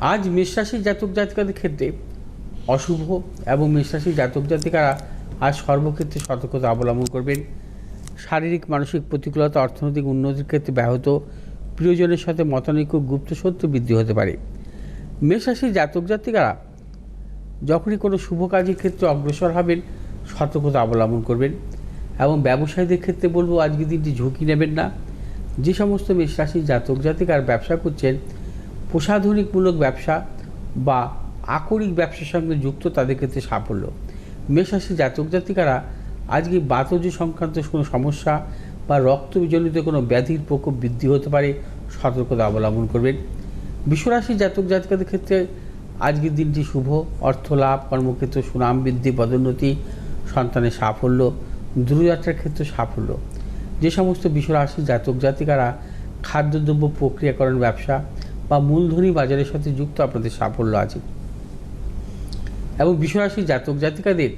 আজ মেষরাশির জাতক জাতিকাদের ক্ষেত্রে অশুভ এবং মেষরাশির জাতক জাতিকারা আজ সর্বক্ষেত্রে সতর্কতা অবলম্বন করবেন। শারীরিক, মানসিক প্রতিকূলতা, অর্থনৈতিক উন্নতির ক্ষেত্রে ব্যাহত। প্রিয়জনের সাথে মতানৈক্য, গুপ্ত সত্য বৃদ্ধি হতে পারে। মেষরাশির জাতক জাতিকারা যখনই কোনো শুভ কাজের ক্ষেত্রে অগ্রসর হবেন, সতর্কতা অবলম্বন করবেন এবং ব্যবসায়ীদের ক্ষেত্রে বলব আজকে দিনটি ঝুঁকি নেবেন না। যে সমস্ত মেষরাশির জাতক জাতিকার ব্যবসা করছেন প্রসাধনিকমূলক ব্যবসা বা আকরিক ব্যবসার সঙ্গে যুক্ত তাদের ক্ষেত্রে সাফল্য। মেষরাশির জাতক জাতিকারা আজকে বাতজ সংক্রান্ত কোনো সমস্যা বা রক্তজনিত কোনো ব্যাধির প্রকোপ বৃদ্ধি হতে পারে সতর্কতা অবলম্বন করবেন। বিশ্বরাশি জাতক জাতিকাদের ক্ষেত্রে আজকের দিনটি শুভ অর্থ লাভ কর্মক্ষেত্র সুনাম বৃদ্ধি, পদোন্নতি, সন্তানের সাফল্য দূরযাত্রার ক্ষেত্রে সাফল্য। যে সমস্ত বিশ্বরাশি জাতক জাতিকারা খাদ্যদ্রব্য প্রক্রিয়াকরণ ব্যবসা বা মূলধনী বাজারের সাথে যুক্ত আপনাদের সাফল্য আছে। এবং বিশ্বরাশির জাতক জাতিকাদের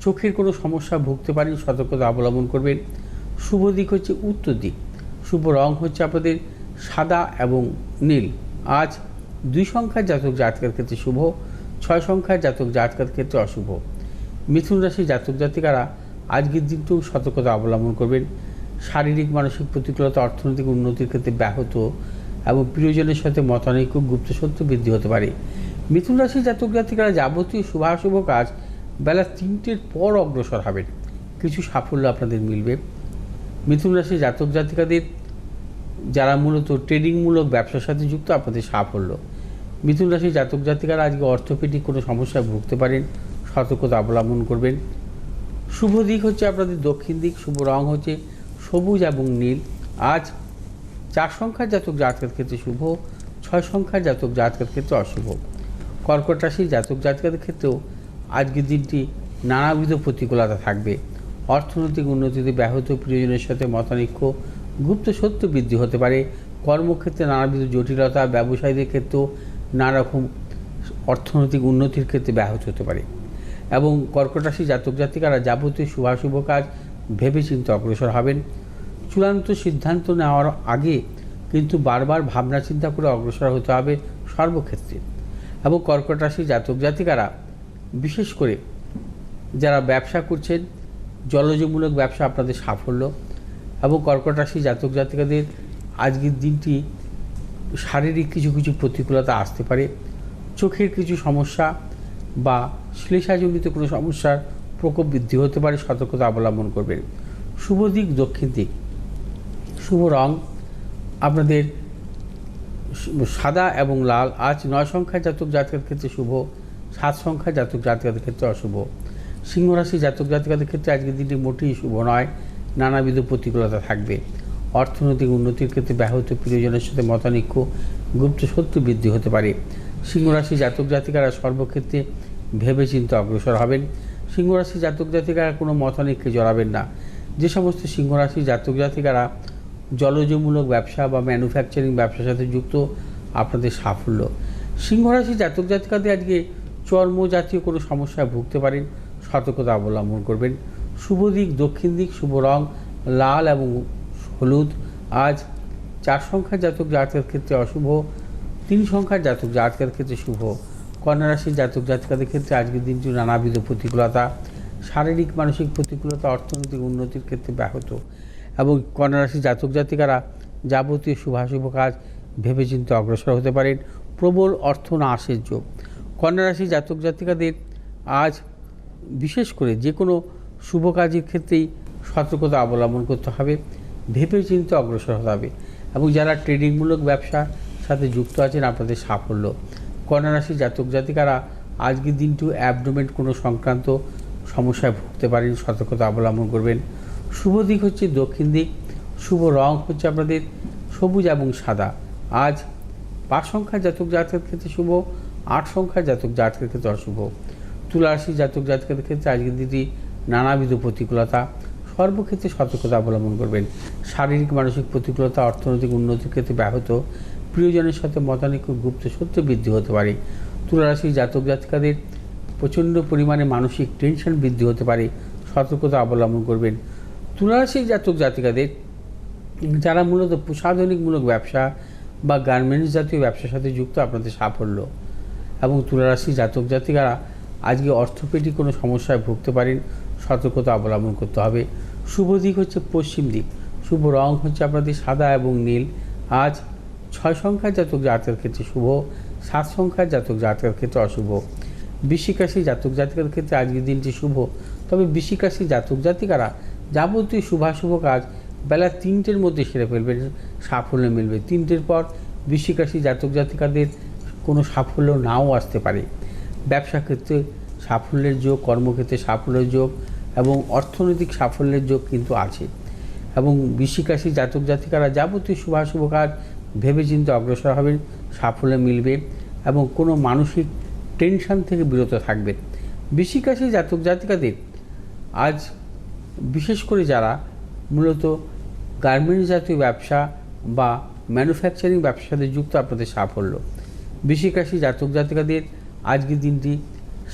চোখের কোনো সমস্যা ভুগতে পারেন, সতর্কতা অবলম্বন করবেন। শুভ দিক হচ্ছে উত্তর দিক। শুভ রং হচ্ছে আপনাদের সাদা এবং নীল। আজ দুই সংখ্যার জাতক জাতকের ক্ষেত্রে শুভ, ছয় সংখ্যার জাতক জাতকের ক্ষেত্রে অশুভ। মিথুন রাশির জাতক জাতিকারা আজকের দিনটিও সতর্কতা অবলম্বন করবেন। শারীরিক, মানসিক প্রতিকূলতা, অর্থনৈতিক উন্নতির ক্ষেত্রে ব্যাহত এবং প্রিয়জনের সাথে মতানৈক্য গুপ্ত সত্য বৃদ্ধি হতে পারে। মিথুন রাশির জাতক জাতিকারা যাবতীয় শুভাশুভ কাজ বেলা তিনটের পর অগ্রসর হবেন। কিছু সাফল্য আপনাদের মিলবে। মিথুন রাশির জাতক জাতিকাদের যারা মূলত ট্রেডিংমূলক ব্যবসার সাথে যুক্ত, আপনাদের সাফল্য। মিথুন রাশির জাতক জাতিকারা আজকে অর্থোপেডিক কোনো সমস্যায় ভুগতে পারেন, সতর্কতা অবলম্বন করবেন। শুভ দিক হচ্ছে আপনাদের দক্ষিণ দিক, শুভ রং হচ্ছে সবুজ এবং নীল। আজ চার সংখ্যার জাতক জাতকের ক্ষেত্রে শুভ, ছয় সংখ্যার জাতক জাতকের ক্ষেত্রে অশুভ। কর্কট রাশির জাতক জাতকের ক্ষেত্রেও আজকের দিনটি নানাবিধ প্রতিকূলতা থাকবে। অর্থনৈতিক উন্নতিতে ব্যাহত প্রিয়জনের সাথে মতানৈক্য, গুপ্ত সত্য বৃদ্ধি হতে পারে। কর্মক্ষেত্রে নানাবিধ জটিলতা, ব্যবসায়ীদের ক্ষেত্রেও নানারকম অর্থনৈতিক উন্নতির ক্ষেত্রে ব্যাহত হতে পারে। এবং কর্কট রাশি জাতক জাতিকারা যাবতীয় শুভাশুভ কাজ ভেবেচিন্তে অগ্রসর হবেন। চূড়ান্ত সিদ্ধান্ত নেওয়ার আগে কিন্তু বারবার ভাবনা চিন্তা করে অগ্রসর হতে হবে সর্বক্ষেত্রে। এবং কর্কট রাশি জাতক জাতিকারা, বিশেষ করে যারা ব্যবসা করছেন, জলজমূলক ব্যবসা আপনাদের সাফল্য এবং কর্কট রাশি জাতক জাতিকাদের আজকের দিনটি শারীরিক কিছু কিছু প্রতিকূলতা আসতে পারে, চোখের কিছু সমস্যা বা শ্লেষাজনিত কোনো সমস্যার প্রকোপ বৃদ্ধি হতে পারে, সতর্কতা অবলম্বন করবেন। শুভ দিক, দক্ষিণ দিক। শুভ রং। আপনাদের সাদা এবং লাল। আজ নয় সংখ্যার জাতক জাতকের ক্ষেত্রে শুভ, সাত সংখ্যার জাতক জাতকের ক্ষেত্রে অশুভ। সিংহরাশি জাতক জাতিকাদের ক্ষেত্রে আজকের দিনটি মোটেই শুভ নয়, নানাবিধ প্রতিকূলতা থাকবে। অর্থনৈতিক উন্নতির ক্ষেত্রে ব্যাহত প্রিয়জনের সাথে মতানৈক্য, গুপ্ত সত্য বৃদ্ধি হতে পারে। সিংহরাশি জাতক জাতিকারা সর্বক্ষেত্রে ভেবেচিন্তে অগ্রসর হবেন। সিংহরাশি জাতক জাতিকারা কোনো মতানৈক্যে জড়াবেন না। যে সমস্ত সিংহরাশি জাতক জাতিকারা জলজমূলক ব্যবসা বা ম্যানুফ্যাকচারিং ব্যবসার সাথে যুক্ত আপনাদের সাফল্য। সিংহরাশি জাতক জাতিকাদের আজকে চর্ম জাতীয় কোনো সমস্যায় ভুগতে পারেন, সতর্কতা অবলম্বন করবেন। শুভ দিক, দক্ষিণ দিক, শুভ রং, লাল এবং হলুদ। আজ চার সংখ্যার জাতক জাতকের ক্ষেত্রে অশুভ, তিন সংখ্যার জাতক জাতকের ক্ষেত্রে শুভ। কন্যা রাশির জাতক জাতিকাদের ক্ষেত্রে আজকের দিনটি নানাবিধ প্রতিকূলতা, শারীরিক, মানসিক প্রতিকূলতা, অর্থনৈতিক উন্নতির ক্ষেত্রে ব্যাহত। এবং কন্যা রাশির জাতক জাতিকারা যাবতীয় শুভাশুভ কাজ ভেবেচিন্তে অগ্রসর হতে পারেন। প্রবল অর্থ নাশের যোগ। কন্যা রাশির জাতক জাতিকাদের আজ বিশেষ করে যে কোনো শুভ কাজের ক্ষেত্রেই সতর্কতা অবলম্বন করতে হবে ভেবে চিন্তে অগ্রসর হতে হবে এবং যারা ট্রেডিংমূলক ব্যবসার সাথে যুক্ত আছেন আপনাদের সাফল্য। কন্যা রাশির জাতক জাতিকারা আজকের দিনটি অ্যাবডোমেন্ট কোনো সংক্রান্ত সমস্যায় ভুগতে পারেন, সতর্কতা অবলম্বন করবেন। শুভ দিক হচ্ছে দক্ষিণ দিক, শুভ রং হচ্ছে আপনাদের সবুজ এবং সাদা। আজ পাঁচ সংখ্যার জাতক জাতকের ক্ষেত্রে শুভ, আট সংখ্যার জাতক জাতকের ক্ষেত্রে অশুভ। তুলা রাশি জাতক জাতকের ক্ষেত্রে আজকের দিনটি নানাবিধ প্রতিকূলতা, সর্বক্ষেত্রে সতর্কতা অবলম্বন করবেন। শারীরিক, মানসিক প্রতিকূলতা, অর্থনৈতিক উন্নতির ক্ষেত্রে ব্যাহত, প্রিয়জনের সাথে মতানৈক্য গুপ্ত সত্য বৃদ্ধি হতে পারে। তুলারাশি জাতক জাতিকাদের প্রচণ্ড পরিমাণে মানসিক টেনশন বৃদ্ধি হতে পারে, সতর্কতা অবলম্বন করবেন। তুলারাশি জাতক জাতিকাদের, যারা মূলত প্রসাধনিকমূলক ব্যবসা বা গার্মেন্টস জাতীয় ব্যবসার সাথে যুক্ত, আপনাদের সাফল্য। এবং তুলারাশি জাতক জাতিকারা আজকে অর্থোপেডিক কোনো সমস্যায় ভুগতে পারেন, সতর্কতা অবলম্বন করতে হবে। শুভ দিক হচ্ছে পশ্চিম দিক। শুভ রং হচ্ছে আপনাদের সাদা এবং নীল। আজ ছয় সংখ্যার জাতক জাতকের ক্ষেত্রে শুভ, সাত সংখ্যার জাতক জাতকের ক্ষেত্রে অশুভ। বৃশ্চিক জাতক জাতিকার ক্ষেত্রে আজকের দিনটি শুভ। তবে বৃশ্চিক রাশি জাতক জাতিকারা যাবতীয় শুভাশুভ কাজ বেলা তিনটের মধ্যে সেরে ফেলবেন সাফল্য মিলবে। তিনটের পর বৃশ্চিক রাশি জাতক জাতিকাদের কোনো সাফল্য নাও আসতে পারে। ব্যবসা ক্ষেত্রে সাফল্যের যোগ, কর্মক্ষেত্রে সাফল্যের যোগ এবং অর্থনৈতিক সাফল্যের যোগ কিন্তু আছে। এবং বৃশ্চিক রাশি জাতক জাতিকারা যাবতীয় শুভাশুভ কাজ ভেবে চিন্তে অগ্রসর হবেন সাফল্য মিলবে এবং কোনো মানসিক টেনশন থেকে বিরত থাকবেন বৃশ্চিক রাশি জাতক জাতিকাদের আজ বিশেষ করে যারা মূলত গার্মেন্টস জাতীয় ব্যবসা বা ম্যানুফ্যাকচারিং ব্যবসার সাথে যুক্ত আপনাদের সাফল্য। বৃশ্চিক রাশি জাতক জাতিকাদের আজকের দিনটি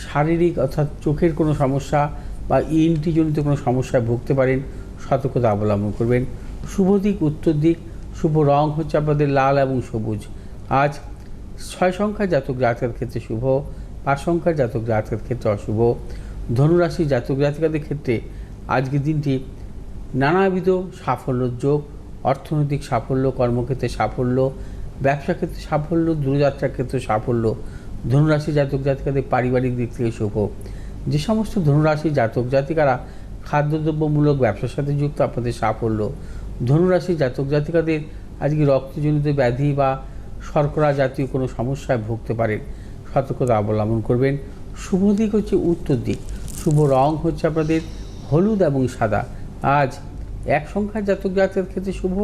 শারীরিক অর্থাৎ চোখের কোনো সমস্যা বা ইএনটিজনিত কোনো সমস্যায় ভুগতে পারেন, সতর্কতা অবলম্বন করবেন। শুভ দিক, উত্তর দিক, শুভ রং হচ্ছে আপনাদের লাল এবং সবুজ। আজ ছয় সংখ্যার জাতক জাতকের ক্ষেত্রে শুভ, পাঁচ সংখ্যার জাতক জাতকের ক্ষেত্রে অশুভ। ধনুরাশি জাতক জাতিকাদের ক্ষেত্রে আজকের দিনটি নানাবিধ সাফল্যের যোগ, অর্থনৈতিক সাফল্য, কর্মক্ষেত্রে সাফল্য, ব্যবসা ক্ষেত্রে সাফল্য দূরযাত্রার ক্ষেত্রে সাফল্য, ধনুরাশি জাতক জাতিকাদের পারিবারিক দিক থেকে শুভ যে সমস্ত ধনুরাশি জাতক জাতিকারা খাদ্যদ্রব্যমূলক ব্যবসার সাথে যুক্ত, আপনাদের সাফল্য। ধনুরাশি জাতক জাতিকাদের আজকে রক্তজনিত ব্যাধি বা শর্করা জাতীয় কোনো সমস্যায় ভুগতে পারেন। সতর্কতা অবলম্বন করবেন। শুভ দিক হচ্ছে উত্তর দিক। শুভ রং হচ্ছে আপনাদের হলুদ এবং সাদা। আজ এক সংখ্যার জাতক জাতকের ক্ষেত্রে শুভ,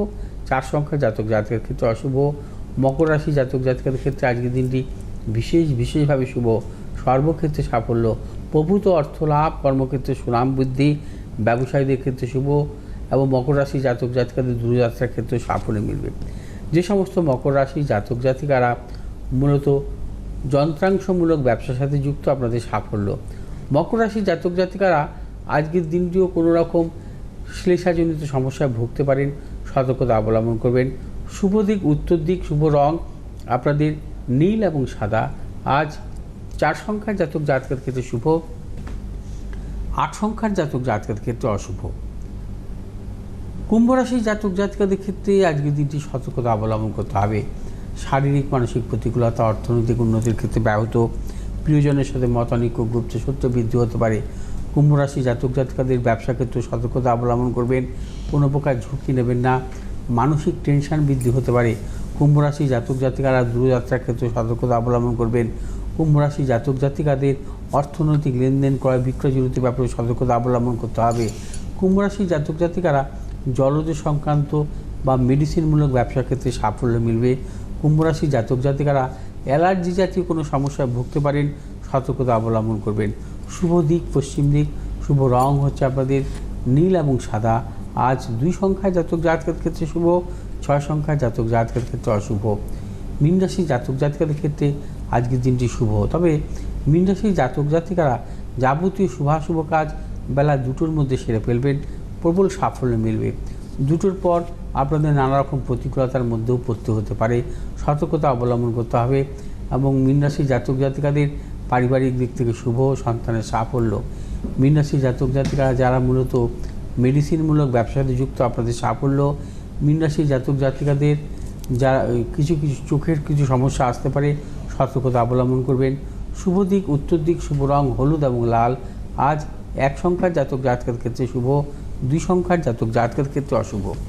চার সংখ্যার জাতক জাতকের ক্ষেত্রে অশুভ, মকর রাশি জাতক জাতকের ক্ষেত্রে আজকের দিনটি বিশেষ, বিশেষভাবে শুভ। সর্বক্ষেত্রে সাফল্য, প্রভূত অর্থ লাভ কর্মক্ষেত্রে সুনাম বৃদ্ধি, ব্যবসায়ীদের ক্ষেত্রে শুভ এবং মকর রাশি জাতক জাতিকাদের দূরযাত্রার ক্ষেত্রে সাফল্য মিলবে। যে সমস্ত মকর রাশি জাতক জাতিকারা মূলত যন্ত্রাংশমূলক ব্যবসার সাথে যুক্ত, আপনাদের সাফল্য। মকর রাশি জাতক জাতিকারা আজকের দিনটিও কোনো রকম শ্লেষাজনিত সমস্যায় ভুগতে পারেন, সতর্কতা অবলম্বন করবেন। শুভ দিক, উত্তর দিক, শুভ রং, আপনাদের নীল এবং সাদা। আজ চার সংখ্যার জাতক জাতকের ক্ষেত্রে শুভ, আট সংখ্যার জাতক জাতকের ক্ষেত্রে অশুভ। কুম্ভ রাশির জাতক জাতিকাদের ক্ষেত্রে আজকের দিনটি সতর্কতা অবলম্বন করতে হবে। শারীরিক, মানসিক প্রতিকূলতা, অর্থনৈতিক উন্নতির ক্ষেত্রে ব্যাহত। প্রিয়জনের সাথে মতানৈক্য গুপ্ত সত্য বৃদ্ধি হতে পারে। কুম্ভ রাশি জাতক জাতিকাদের ব্যবসা ক্ষেত্রে সতর্কতা অবলম্বন করবেন, কোনো প্রকার ঝুঁকি নেবেন না, মানসিক টেনশন বৃদ্ধি হতে পারে। কুম্ভ রাশি জাতক জাতিকারা দূরযাত্রার ক্ষেত্রে সতর্কতা অবলম্বন করবেন। কুম্ভ রাশি জাতক জাতিকাদের অর্থনৈতিক লেনদেন ক্রয় বিক্রয় জড়িত ব্যাপারে সতর্কতা অবলম্বন করতে হবে। কুম্ভ রাশি জাতক জাতিকারা জলজ সংক্রান্ত বা মেডিসিনমূলক ব্যবসার ক্ষেত্রে সাফল্য মিলবে। কুম্ভ রাশি জাতক জাতিকারা অ্যালার্জি জাতীয় কোনো সমস্যায় ভুগতে পারেন, সতর্কতা অবলম্বন করবেন। শুভ দিক, পশ্চিম দিক, শুভ রং হচ্ছে আপনাদের নীল এবং সাদা। আজ দুই সংখ্যায় জাতক জাতকের ক্ষেত্রে শুভ, ছয় সংখ্যায় জাতক জাতকের ক্ষেত্রে অশুভ। মীন রাশি জাতক জাতিকাদের ক্ষেত্রে আজকের দিনটি শুভ। তবে মীন রাশির জাতক জাতিকারা যাবতীয় শুভাশুভ কাজ বেলা দুটোর মধ্যে সেরে ফেলবেন, প্রবল সাফল্য মিলবে। দুটোর পর আপনাদের নানা রকম প্রতিকূলতার মধ্যেও পড়তে হতে পারে। সতর্কতা অবলম্বন করতে হবে এবং মীন রাশির জাতক জাতিকাদের পারিবারিক দিক থেকে শুভ, সন্তানের সাফল্য। মীন রাশির জাতক জাতিকারা যারা মূলত মেডিসিনমূলক ব্যবসাতে যুক্ত, আপনাদের সাফল্য। মীন রাশির জাতক জাতিকাদের যারা কিছু কিছু চোখের কিছু সমস্যা আসতে পারে, সতর্কতা অবলম্বন করবেন। শুভ দিক, উত্তর দিক, শুভ রং, হলুদ এবং লাল। আজ এক সংখ্যার জাতক জাতকের ক্ষেত্রে শুভ, দুই সংখ্যার জাতক জাতকের ক্ষেত্রে অশুভ।